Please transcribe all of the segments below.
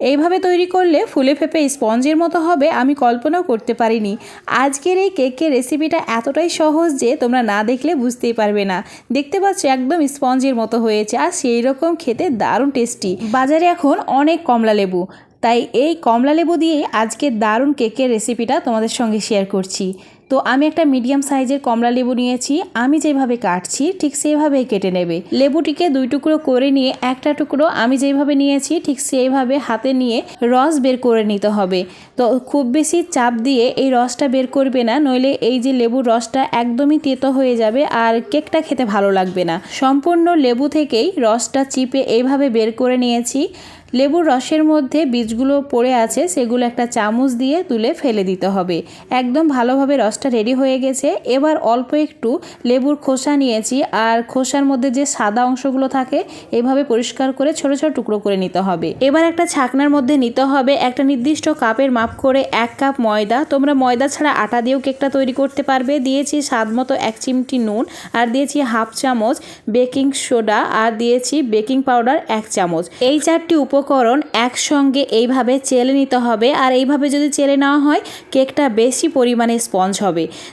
এইভাবে তৈরি করলে ফুলে ফেপে স্পঞ্জের মতো হবে, আমি কল্পনাও করতে পারিনি। আজকের এই কেকের রেসিপিটা এতটাই সহজ যে তোমরা না দেখলে বুঝতেই পারবে না। দেখতে পাচ্ছ একদম স্পঞ্জের মতো হয়েছে আর সেই রকম খেতে দারুণ টেস্টি। বাজারে এখন অনেক কমলা লেবু, তাই এই কমলা লেবু দিয়ে আজকের দারুণ কেকের রেসিপিটা তোমাদের সঙ্গে শেয়ার করছি। তো আমি একটা মিডিয়াম সাইজের কমলা লেবু নিয়েছি, আমি যেভাবে কাটছি ঠিক সেভাবেই কেটে নেবে। লেবুটিকে দুই টুকরো করে নিয়ে, একটা টুকরো আমি যেভাবে নিয়েছি ঠিক সেইভাবে হাতে নিয়ে রস বের করে নিতে হবে। তো খুব বেশি চাপ দিয়ে এই রসটা বের করবে না, নইলে এই যে লেবুর রসটা একদমই তেতো হয়ে যাবে আর কেকটা খেতে ভালো লাগবে না। সম্পূর্ণ লেবু থেকেই রসটা চিপে এইভাবে বের করে নিয়েছি। লেবুর রসের মধ্যে বীজগুলো পড়ে আছে, সেগুলো একটা চামচ দিয়ে তুলে ফেলে দিতে হবে। একদম ভালোভাবে রসটা রেডি হয়ে গেছে। এবার অল্প একটু লেবুর খোসা নিয়েছি আর খোসার মধ্যে যে সাদা অংশগুলো থাকে, এভাবে পরিষ্কার করে ছোট ছোট টুকরো করে নিতে হবে। এবার একটা ছাকনার মধ্যে নিতে হবে একটা নির্দিষ্ট কাপের মাপ করে এক কাপ ময়দা। তোমরা ময়দা ছাড়া আটা দিয়েও কেকটা তৈরি করতে পারবে। দিয়েছি স্বাদ মতো এক চিমটি নুন আর দিয়েছি হাফ চামচ বেকিং সোডা আর দিয়েছি বেকিং পাউডার এক চামচ। এই চারটি উপকরণ একসঙ্গে এইভাবে চেলে নিতে হবে। আর এইভাবে যদি চেলে নেওয়া হয়, কেকটা বেশি পরিমাণে স্পঞ্জ হবে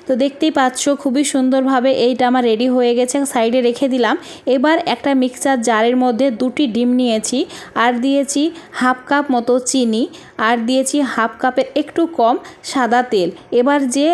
তো দেখতেই পাচ্ছ খুবই সুন্দরভাবে এইটা আমার রেডি হয়ে গেছে সাইডে রেখে দিলাম। এবার একটা মিক্সার জারের মধ্যে দুটি ডিম নিয়েছি, আর দিয়েছি হাফ কাপ মতো চিনি, আর দিয়েছি হাফ কাপের একটু কম সাদা তেল। এবার যে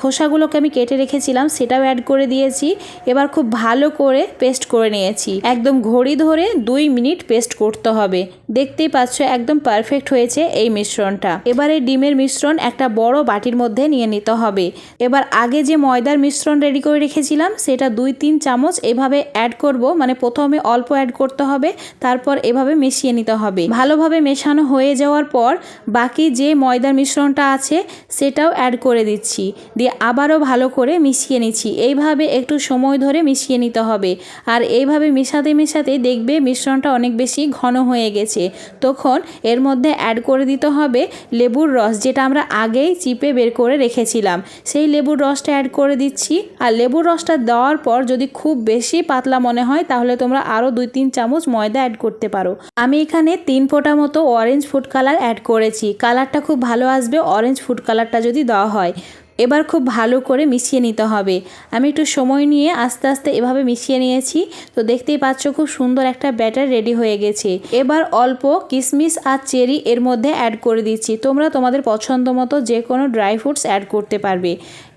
খোসাগুলোকে আমি কেটে রেখেছিলাম, সেটাও অ্যাড করে দিয়েছি। এবার খুব ভালো করে পেস্ট করে নিয়েছি। একদম ঘড়ি ধরে দুই মিনিট পেস্ট করতে হবে। দেখতেই পাচ্ছ একদম পারফেক্ট হয়েছে এই মিশ্রণটা। এবার এই ডিমের মিশ্রণ একটা বড় বাটির মধ্যে নিয়ে নিতে হবে। এবার আগে যে ময়দার মিশ্রণ রেডি করে রেখেছিলাম, সেটা দুই তিন চামচ এভাবে অ্যাড করব মানে প্রথমে অল্প অ্যাড করতে হবে, তারপর এভাবে মিশিয়ে নিতে হবে। ভালোভাবে মেশানো হয়ে যাওয়ার পর বাকি যে ময়দার মিশ্রণটা আছে, সেটাও অ্যাড করে দিচ্ছি। দিয়ে আবারও ভালো করে মিশিয়ে নিচ্ছি। এইভাবে একটু সময় ধরে মিশিয়ে নিতে হবে। আর এইভাবে মেশাতে মেশাতে দেখবে মিশ্রণটা অনেক বেশি ঘন হয়ে গেছে। তখন এর মধ্যে অ্যাড করে দিতে হবে লেবুর রস, যেটা আমরা আগেই চিপে বের করে রেখেছিলাম। সেই লেবুর রসটা অ্যাড করে দিচ্ছি। আর লেবুর রসটা দেওয়ার পর যদি খুব বেশি পাতলা মনে হয়, তাহলে তোমরা আরও দুই তিন চামচ ময়দা অ্যাড করতে পারো। আমি এখানে তিন ফোঁটা মতো অরেঞ্জ ফুড কালার অ্যাড করেছি। কালারটা খুব ভালো আসবে অরেঞ্জ ফুড কালারটা যদি দেওয়া হয়। এবার খুব ভালো করে মিশিয়ে নিতে হবে। আমি একটু সময় নিয়ে আস্তে আস্তে এভাবে মিশিয়ে নিয়েছি। তো দেখতেই পাচ্ছ খুব সুন্দর একটা ব্যাটার রেডি হয়ে গেছে। এবার অল্প কিশমিশ আর চেরি এর মধ্যে অ্যাড করে দিচ্ছি। তোমরা তোমাদের পছন্দ মতো যে কোনো ড্রাই ফ্রুটস অ্যাড করতে পারবে।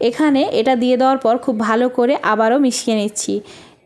এখানে এটা দিয়ে দেওয়ার পর খুব ভালো করে আবারও মিশিয়ে নিচ্ছি।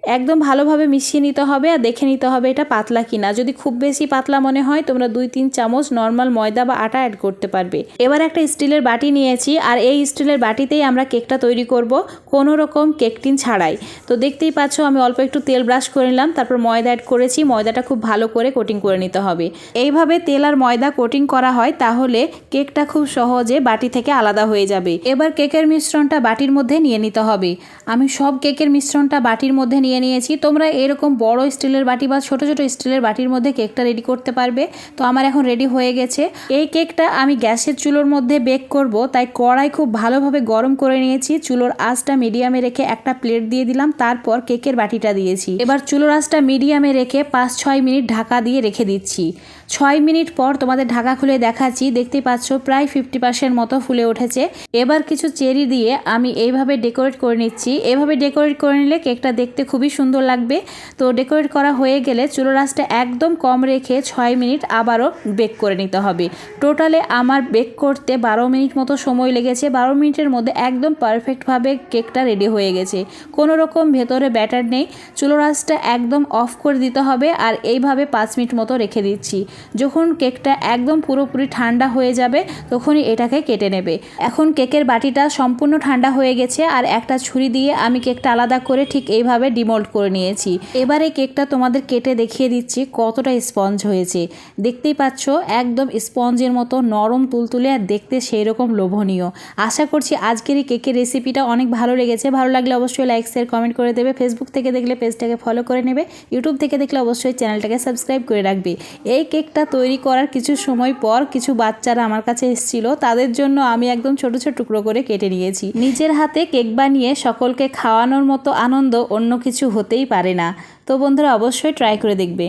একদম ভালোভাবে মিশিয়ে নিতে হবে আর দেখে নিতে হবে এটা পাতলা কিনা। যদি খুব বেশি পাতলা মনে হয়, তোমরা দুই তিন চামচ নর্মাল ময়দা বা আটা অ্যাড করতে পারবে। এবার একটা স্টিলের বাটি নিয়েছি আর এই স্টিলের বাটিতেই আমরা কেকটা তৈরি করব কোনো রকম কেক টিন ছাড়াই। তো দেখতেই পাচ্ছ আমি অল্প একটু তেল ব্রাশ করে নিলাম, তারপর ময়দা অ্যাড করেছি, ময়দাটা খুব ভালো করে কোটিং করে নিতে হবে। এইভাবে তেল আর ময়দা কোটিং করা হয় তাহলে কেকটা খুব সহজে বাটি থেকে আলাদা হয়ে যাবে। এবার কেকের মিশ্রণটা বাটির মধ্যে নিয়ে নিতে হবে। আমি সব কেকের মিশ্রণটা বাটির মধ্যে নিয়ে নিয়েছি। তোমরা এরকম বড় স্টিলের বাটি বা ছোট ছোট স্টিলের বাটির মধ্যে কেকটা রেডি করতে পারবে। তো আমার এখন রেডি হয়ে গেছে। এই কেকটা আমি গ্যাসের চুলোর মধ্যে বেক করব। তাই কড়াই খুব ভালোভাবে গরম করে নিয়েছি। চুলোর আঁচটা মিডিয়ামে রেখে একটা প্লেট দিয়ে দিলাম। তারপর কেকের বাটিটা দিয়েছি। এবার চুলোর আঁচটা মিডিয়ামে রেখে পাঁচ ছয় মিনিট ঢাকা দিয়ে রেখে দিচ্ছি। ছয় মিনিট পর তোমাদের ঢাকা খুলে দেখাচ্ছি। দেখতেই পাচ্ছ, প্রায় ফিফটি পার্সেন্ট মতো ফুলে উঠেছে। এবার কিছু চেরি দিয়ে আমি এইভাবে ডেকোরেট করে নিচ্ছি। এভাবে ডেকোরেট করে নিলে কেকটা দেখতে খুবই সুন্দর লাগবে। তো ডেকোরেট করা হয়ে গেলে চুলো রাসটা একদম কম রেখে ছয় মিনিট আবারও বেক করে নিতে হবে। টোটালে আমার বেক করতে বারো মিনিট মতো সময় লেগেছে। বারো মিনিটের মধ্যে একদম পারফেক্টভাবে কেকটা রেডি হয়ে গেছে। কোনো রকম ভেতরে ব্যাটার নেই। চুলো রাসটা একদম অফ করে দিতে হবে আর এইভাবে পাঁচ মিনিট মতো রেখে দিচ্ছি। যখন কেকটা একদম পুরোপুরি ঠান্ডা হয়ে যাবে, তখনই এটাকে কেটে নেবে। এখন কেকের বাটিটা সম্পূর্ণ ঠান্ডা হয়ে গেছে আর একটা ছুরি দিয়ে আমি কেকটা আলাদা করে ঠিক এইভাবে ডিমোল্ড করে নিয়েছি। এবারে কেকটা তোমাদের কেটে দেখিয়ে দিচ্ছি কতটা স্পঞ্জ হয়েছে। দেখতেই পাচ্ছ, একদম স্পঞ্জের মতো নরম তুলতুলে আর দেখতে সেই রকম লোভনীয়। আশা করছি আজকের এই কেকের রেসিপিটা অনেক ভালো লেগেছে। ভালো লাগলে অবশ্যই লাইক শেয়ার কমেন্ট করে দেবে। ফেসবুক থেকে দেখলে পেজটাকে ফলো করে নেবে। ইউটিউব থেকে দেখলে অবশ্যই চ্যানেলটাকে সাবস্ক্রাইব করে রাখবে। এই কেকটা তৈরি করার কিছু সময় পর কিছু বাচ্চারা আমার কাছে এসেছিল। তাদের জন্য আমি একদম ছোট ছোট টুকরো করে কেটে নিয়েছি। নিজের হাতে কেক বানিয়ে সকলকে খাওয়ানোর মতো আনন্দ অন্য কিছু হতেই পারে না। তো বন্ধুরা, অবশ্যই ট্রাই করে দেখবে।